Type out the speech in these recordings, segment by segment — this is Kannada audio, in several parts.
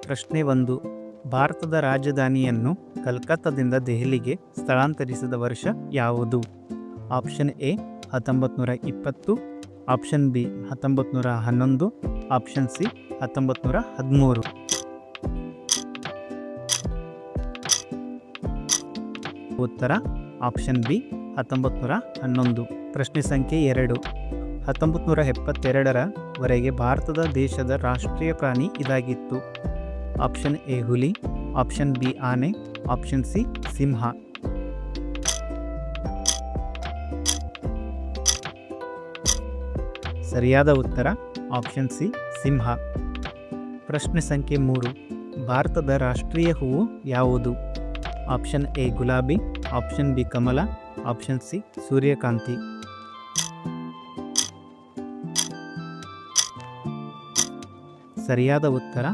ಪ್ರಶ್ನೆ ಒಂದು. ಭಾರತದ ರಾಜಧಾನಿಯನ್ನು ಕಲ್ಕತ್ತಾದಿಂದ ದೆಹಲಿಗೆ ಸ್ಥಳಾಂತರಿಸಿದ ವರ್ಷ ಯಾವುದು? ಆಪ್ಷನ್ ಎ ಹತ್ತೊಂಬತ್ತು ನೂರ ಇಪ್ಪತ್ತು. ಆಪ್ಷನ್ ಬಿ ಹತ್ತೊಂಬತ್ತು ನೂರ ಹನ್ನೊಂದು. ಆಪ್ಷನ್ ಸಿ ಹತ್ತೊಂಬತ್ತು ನೂರ ಹದಿಮೂರು. ಉತ್ತರ, ಆಪ್ಷನ್ ಬಿ ಹತ್ತೊಂಬತ್ತು ನೂರ ಹನ್ನೊಂದು. ಪ್ರಶ್ನೆ ಸಂಖ್ಯೆ ಎರಡು. ಹತ್ತೊಂಬತ್ತು ನೂರ ಎಪ್ಪತ್ತೆರಡರವರೆಗೆ ಭಾರತದ ದೇಶದ ರಾಷ್ಟ್ರೀಯ ಪ್ರಾಣಿ ಇದಾಗಿತ್ತು. ಆಪ್ಷನ್ ಎ ಹುಲಿ, ಆಪ್ಷನ್ ಬಿ ಆನೆ, ಆಪ್ಷನ್ ಸಿ ಸಿಂಹ. ಸರಿಯಾದ ಉತ್ತರ, ಆಪ್ಷನ್ ಸಿ ಸಿಂಹ. ಪ್ರಶ್ನೆ ಸಂಖ್ಯೆ ಮೂರು, ಭಾರತದ ರಾಷ್ಟ್ರೀಯ ಹೂವು ಯಾವುದು? ಆಪ್ಷನ್ ಎ ಗುಲಾಬಿ, ಆಪ್ಷನ್ ಬಿ ಕಮಲ, ಆಪ್ಷನ್ ಸಿ ಸೂರ್ಯಕಾಂತಿ. ಸರಿಯಾದ ಉತ್ತರ?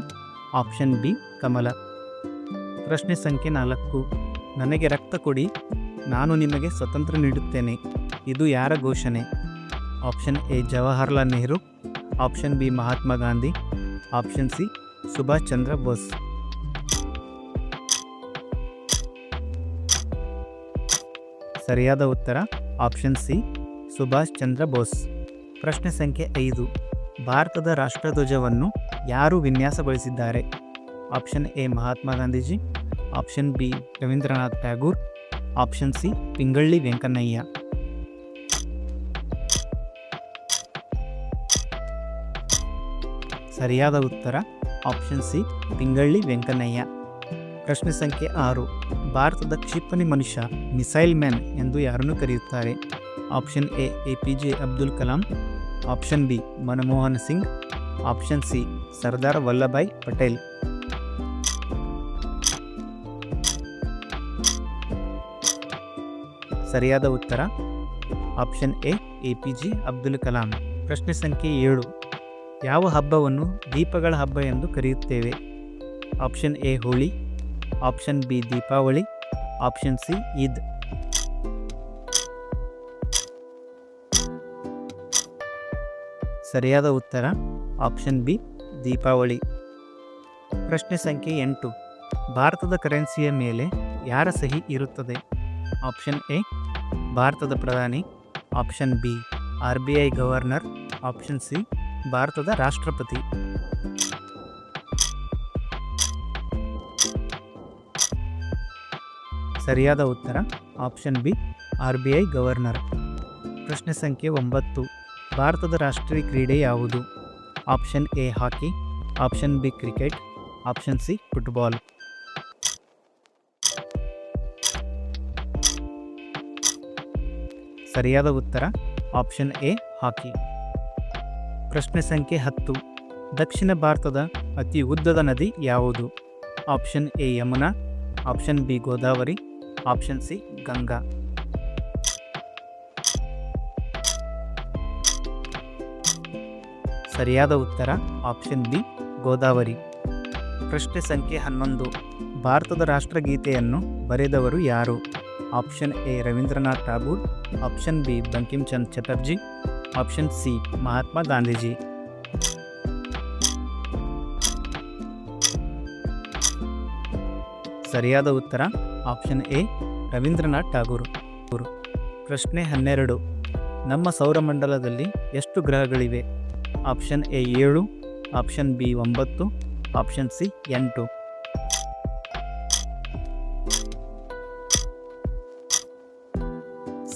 ಆಪ್ಷನ್ ಬಿ, ಕಮಲ. ಪ್ರಶ್ನೆ ಸಂಖ್ಯೆ ನಾಲ್ಕು. ನನಗೆ ರಕ್ತ ಕೊಡಿ. ನಾನು ನಿಮಗೆ ಸ್ವತಂತ್ರ ನೀಡುತ್ತೇನೆ. ಇದು ಯಾರ ಘೋಷಣೆ? Option A, Jawaharlal Nehru. Option B, Mahatma Gandhi. Option C, Subhash Chandra Bose. ಸರಿಯಾದ ಉತ್ತರ? Option C, Subhash Chandra Bose. ಪ್ರಶ್ನೆ ಸಂಖ್ಯೆ ಐದು. ಭಾರತದ ರಾಷ್ಟ್ರಧ್ವಜವನ್ನು ಯಾರು ವಿನ್ಯಾಸಗೊಳಿಸಿದ್ದಾರೆ? Option A, Mahatma Gandhiji. Option B, Rabindranath Tagore. Option C, Pingali Venkayya. ಸರಿಯಾದ ಉತ್ತರ, ಆಪ್ಷನ್ ಸಿ, ಪಿಂಗಳ್ಳಿ ವೆಂಕಣ್ಣಯ್ಯ. ಪ್ರಶ್ನೆ ಸಂಖ್ಯೆ ಆರು, ಭಾರತದ ಕ್ಷಿಪಣಿ ಮನುಷ್ಯ ಮಿಸೈಲ್ ಮ್ಯಾನ್ ಎಂದು ಯಾರನ್ನು ಕರೆಯುತ್ತಾರೆ? Option A A P J Abdul Kalam. Option B Manmohan Singh, option C Sardar Vallabhbhai Patel. ಸರಿಯಾದ ಉತ್ತರ? Option A A P J Abdul Kalam. ಪ್ರಶ್ನೆ ಸಂಖ್ಯೆ ಏಳು. ಯಾವ ಹಬ್ಬವನ್ನು ದೀಪಗಳ ಹಬ್ಬ ಎಂದು ಕರೆಯುತ್ತೇವೆ? Option A, Holi, option B, Deepavali, option C, Eid. ಸರಿಯಾದ ಉತ್ತರ ಆಪ್ಷನ್ ಬಿ, ದೀಪಾವಳಿ. ಪ್ರಶ್ನೆ ಸಂಖ್ಯೆ ಎಂಟು. ಭಾರತದ ಕರೆನ್ಸಿಯ ಮೇಲೆ ಯಾರ ಸಹಿ ಇರುತ್ತದೆ? ಆಪ್ಷನ್ ಎ, ಭಾರತದ ಪ್ರಧಾನಿ. Option B, R B I governor. Option C, ಭಾರತದ ರಾಷ್ಟ್ರಪತಿ. ಸರಿಯಾದ ಉತ್ತರ option B, R B I governor. ಪ್ರಶ್ನೆ ಸಂಖ್ಯೆ ಒಂಬತ್ತು. ಭಾರತದ ರಾಷ್ಟ್ರೀಯ ಕ್ರೀಡೆ ಯಾವುದು? Option A hockey, option B cricket, option C football. ಸರಿಯಾದ ಉತ್ತರ, ಆಪ್ಷನ್ ಎ ಹಾಕಿ. ಪ್ರಶ್ನೆ ಸಂಖ್ಯೆ ಹತ್ತು. ದಕ್ಷಿಣ ಭಾರತದ ಅತಿ ಉದ್ದದ ನದಿ ಯಾವುದು? Option A Yamuna, option B Godavari, option C Ganga. ಸರಿಯಾದ ಉತ್ತರ ಆಪ್ಷನ್ ಬಿ, ಗೋದಾವರಿ. ಪ್ರಶ್ನೆ ಸಂಖ್ಯೆ ಹನ್ನೊಂದು. ಭಾರತದ ರಾಷ್ಟ್ರಗೀತೆಯನ್ನು ಬರೆದವರು ಯಾರು? Option A, Rabindranath Tagore. Option B Bankim Chand Chatterjee. Option C, Mahatma Gandhiji. ಸರಿಯಾದ ಉತ್ತರ ಆಪ್ಷನ್ ಎ, ರವೀಂದ್ರನಾಥ್ ಠಾಗೂರ್. ಪ್ರಶ್ನೆ ಹನ್ನೆರಡು. ನಮ್ಮ ಸೌರಮಂಡಲದಲ್ಲಿ ಎಷ್ಟು ಗ್ರಹಗಳಿವೆ? ಆಪ್ಷನ್ ಎ ಏಳು, ಆಪ್ಷನ್ ಬಿ ಒಂಬತ್ತು, ಆಪ್ಷನ್ ಸಿ ಎಂಟು.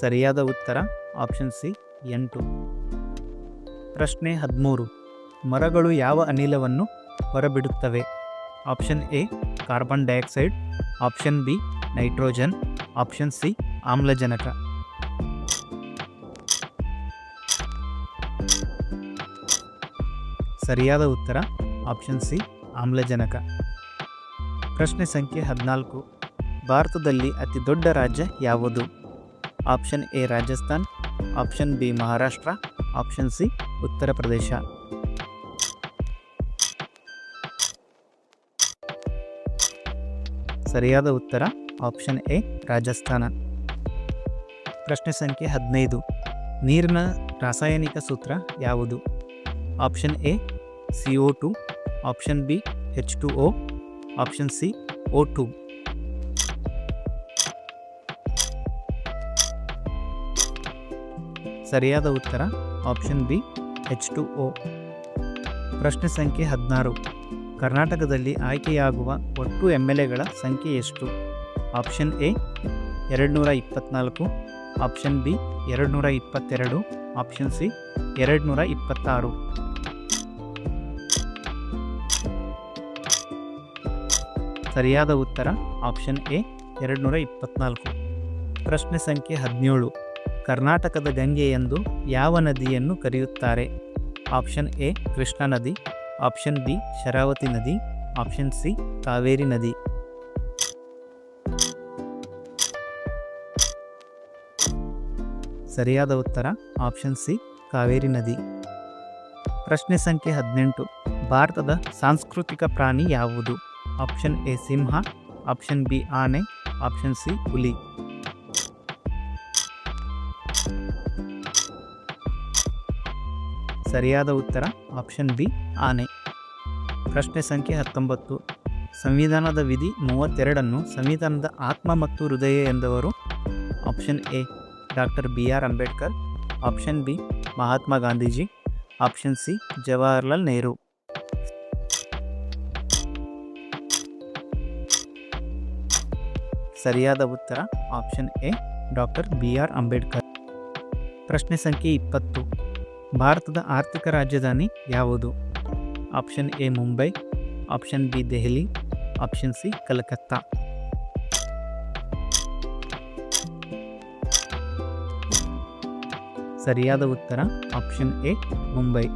ಸರಿಯಾದ ಉತ್ತರ, ಆಪ್ಷನ್ ಸಿ ಎಂಟು. ಪ್ರಶ್ನೆ ಹದಿಮೂರು, ಮರಗಳು ಯಾವ ಅನಿಲವನ್ನು ಹೊರಬಿಡುತ್ತವೆ? Option A, carbon dioxide, option B, nitrogen, option C, ಆಮ್ಲಜನಕ. ಸರಿಯಾದ ಉತ್ತರ ಆಪ್ಷನ್ ಸಿ ಆಮ್ಲಜನಕ. ಪ್ರಶ್ನೆ ಸಂಖ್ಯೆ ಹದಿನಾಲ್ಕು. ಭಾರತದಲ್ಲಿ ಅತಿ ದೊಡ್ಡ ರಾಜ್ಯ ಯಾವುದು? Option A Rajasthan. Option B Maharashtra. Option C Uttar Pradesh. ಸರಿಯಾದ ಉತ್ತರ ಆಪ್ಷನ್ ಎ ರಾಜಸ್ಥಾನ. ಪ್ರಶ್ನೆ ಸಂಖ್ಯೆ ಹದಿನೈದು. ನೀರಿನ ರಾಸಾಯನಿಕ ಸೂತ್ರ ಯಾವುದು? Option A C O two option B H two O option C O two ಸರಿಯಾದ ಉತ್ತರ option B H two O ಪ್ರಶ್ನೆ ಸಂಖ್ಯೆ ಹದಿನಾರು. ಕರ್ನಾಟಕದಲ್ಲಿ ಆಯ್ಕೆಯಾಗುವ ಒಟ್ಟು ಎಂ ಎಲ್ ಎಗಳ ಸಂಖ್ಯೆ ಎಷ್ಟು? ಆಪ್ಷನ್ ಎ ಎರಡು ಇಪ್ಪತ್ತ್ನಾಲ್ಕು ಆಪ್ಷನ್ ಬಿ ಎರಡು ನೂರ ಇಪ್ಪತ್ತೆರಡು ಆಪ್ಷನ್ ಸಿ ಎರಡು ನೂರ ಇಪ್ಪತ್ತಾರು. ಸರಿಯಾದ ಉತ್ತರ ಆಪ್ಷನ್ ಎ ಎರಡು ನೂರ ಇಪ್ಪತ್ತ್ನಾಲ್ಕು ಪ್ರಶ್ನೆ ಸಂಖ್ಯೆ ಹದಿನೇಳು. ಕರ್ನಾಟಕದ ಗಂಗೆ ಎಂದು ಯಾವ ನದಿಯನ್ನು ಕರೆಯುತ್ತಾರೆ? ಆಪ್ಷನ್ ಎ, ಕೃಷ್ಣಾ ನದಿ, ಆಪ್ಷನ್ ಬಿ, ಶರಾವತಿ ನದಿ, ಆಪ್ಷನ್ ಸಿ, ಕಾವೇರಿ ನದಿ. ಸರಿಯಾದ ಉತ್ತರ ಆಪ್ಷನ್ ಸಿ, ಕಾವೇರಿ ನದಿ. ಪ್ರಶ್ನೆ ಸಂಖ್ಯೆ ಹದಿನೆಂಟು. ಭಾರತದ ಸಾಂಸ್ಕೃತಿಕ ಪ್ರಾಣಿ ಯಾವುದು? ಆಪ್ಷನ್ ಎ ಸಿಂಹ ಆಪ್ಷನ್ ಬಿ ಆನೆ ಆಪ್ಷನ್ ಸಿ ಹುಲಿ ಸರಿಯಾದ ಉತ್ತರ ಆಪ್ಷನ್ ಬಿ ಆನೆ ಪ್ರಶ್ನೆ ಸಂಖ್ಯೆ ಹತ್ತೊಂಬತ್ತು. ಸಂವಿಧಾನದ ವಿಧಿ ಮೂವತ್ತೆರಡನ್ನು ಸಂವಿಧಾನದ ಆತ್ಮ ಮತ್ತು ಹೃದಯ ಎಂದವರು? Option A doctor B R Ambedkar. Option B Mahatma Gandhiji. Option C Jawaharlal Nehru ಸರಿಯಾದ ಉತ್ತರ option A doctor B R Ambedkar. ಪ್ರಶ್ನೆ ಸಂಖ್ಯೆ ಇಪ್ಪತ್ತು. ಭಾರತದ ಆರ್ಥಿಕ ರಾಜಧಾನಿ ಯಾವುದು? Option A Mumbai option B Delhi option C Calcutta ಸರಿಯಾದ ಉತ್ತರ ಆಪ್ಷನ್ ಎ ಮುಂಬೈ